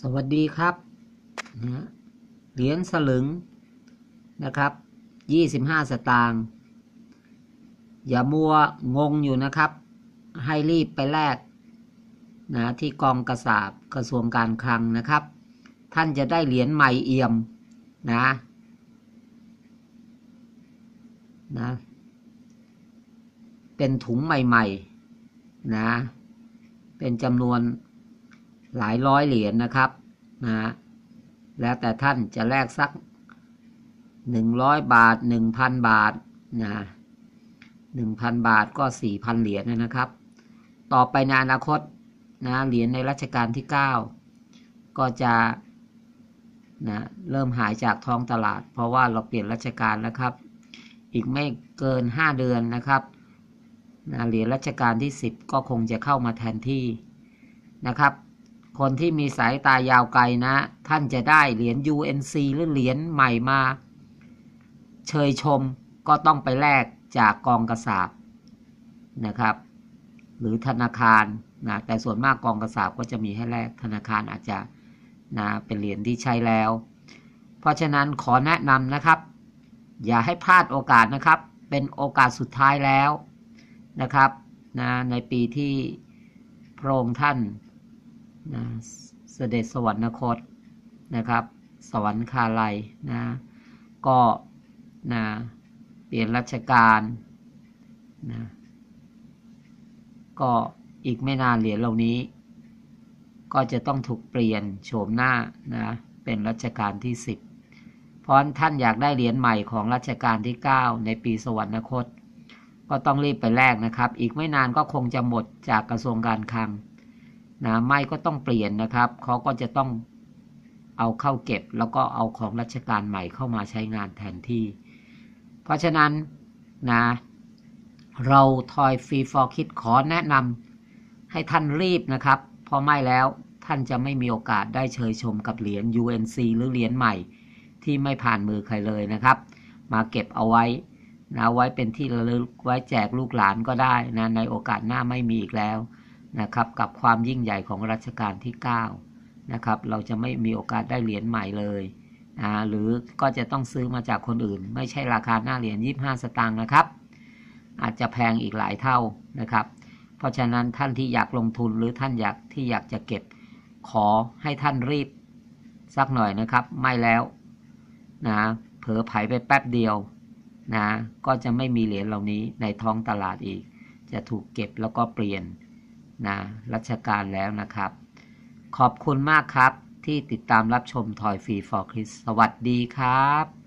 สวัสดีครับนะเหรียญสลึงนะครับยี่สิบห้าสตางค์อย่ามัวงงอยู่นะครับ ให้รีบไปแลกนะที่กองกระสาบกระทรวงการคลังนะครับ ท่านจะได้เหรียญใหม่เอี่ยมนะนะเป็นถุงใหม่ ๆ นะ เป็นจำนวน หลายร้อยเหรียญนะครับนะแล้วแต่ท่านจะแลกสักหนึ่งร้อยบาทหนึ่งพันบาทนะหนึ่งพันบาทก็สี่พันเหรียญนะครับ ต่อไปในอนาคตนะเหรียญในรัชกาลที่เก้าก็จะนะเริ่มหายจากท้องตลาด เพราะว่าเราเปลี่ยนรัชกาลแล้วครับ อีกไม่เกิน5เดือนนะครับนะเหรียญรัชกาลที่10ก็คงจะเข้ามาแทนที่นะครับ คนที่มีสายตายาวไกลนะ ท่านจะได้เหรียญ UNC หรือเหรียญใหม่มา เชยชมก็ต้องไปแลกจากกองกระสาบนะครับ หรือธนาคารนะแต่ส่วนมากกองกระสาบก็จะมีให้แลกธนาคารอาจจะนะเป็นเหรียญที่ใช้แล้ว เพราะฉะนั้นขอแนะนำนะครับ อย่าให้พลาดโอกาสนะครับ เป็นโอกาสสุดท้ายแล้วนะครับนะในปีที่พระองค์ท่าน นะเสด็จสวรรคตนะครับ สวรรคาลัยนะก็นะเปลี่ยนรัชกาลนะก็อีกไม่นานเหรียญเหล่านี้ ก็จะต้องถูกเปลี่ยนโฉมหน้านะเป็นรัชกาลที่ 10 เพราะท่านอยากได้เหรียญใหม่ของรัชกาลที่ 9 ในปีสวรรคต ก็ต้องรีบไปแลกนะครับ อีกไม่นานก็คงจะหมดจากกระทรวงการคลัง นะไม่ก็ต้องเปลี่ยนนะครับเขาก็จะต้องเอาเข้าเก็บ แล้วก็เอาของรัชกาลใหม่เข้ามาใช้งานแทนที่ เพราะฉะนั้นนะเราทอยฟรีฟอร์คิดขอแนะนำให้ท่านรีบนะครับ เพราะไม่แล้วท่านจะไม่มีโอกาสได้เชยชมกับเหรียญ UNC หรือเหรียญใหม่ ที่ไม่ผ่านมือใครเลยนะครับ มาเก็บเอาไว้นะไว้เป็นที่ระลึกไว้แจกลูกหลานก็ได้นะในโอกาสหน้าไม่มีอีกแล้ว นะครับกับความยิ่งใหญ่ของรัชกาลที่9นะครับเราจะไม่มีโอกาสได้เหรียญใหม่เลยนะหรือก็จะต้องซื้อมาจากคนอื่น ไม่ใช่ราคาหน้าเหรียญ25 สตางค์นะครับ อาจจะแพงอีกหลายเท่านะครับ เพราะฉะนั้นท่านที่อยากลงทุนหรือท่านอยากที่อยากจะเก็บขอให้ท่านรีบสักหน่อยนะครับ ไม่แล้วนะเผลอไผไปแป๊บเดียวนะก็จะไม่มีเหรียญเหล่านี้ในท้องตลาดอีก จะถูกเก็บแล้วก็เปลี่ยน นะรัชการแล้วนะครับ ขอบคุณมากครับที่ติดตามรับชมทอยฟรีฟอร์คริสสวัสดีครับ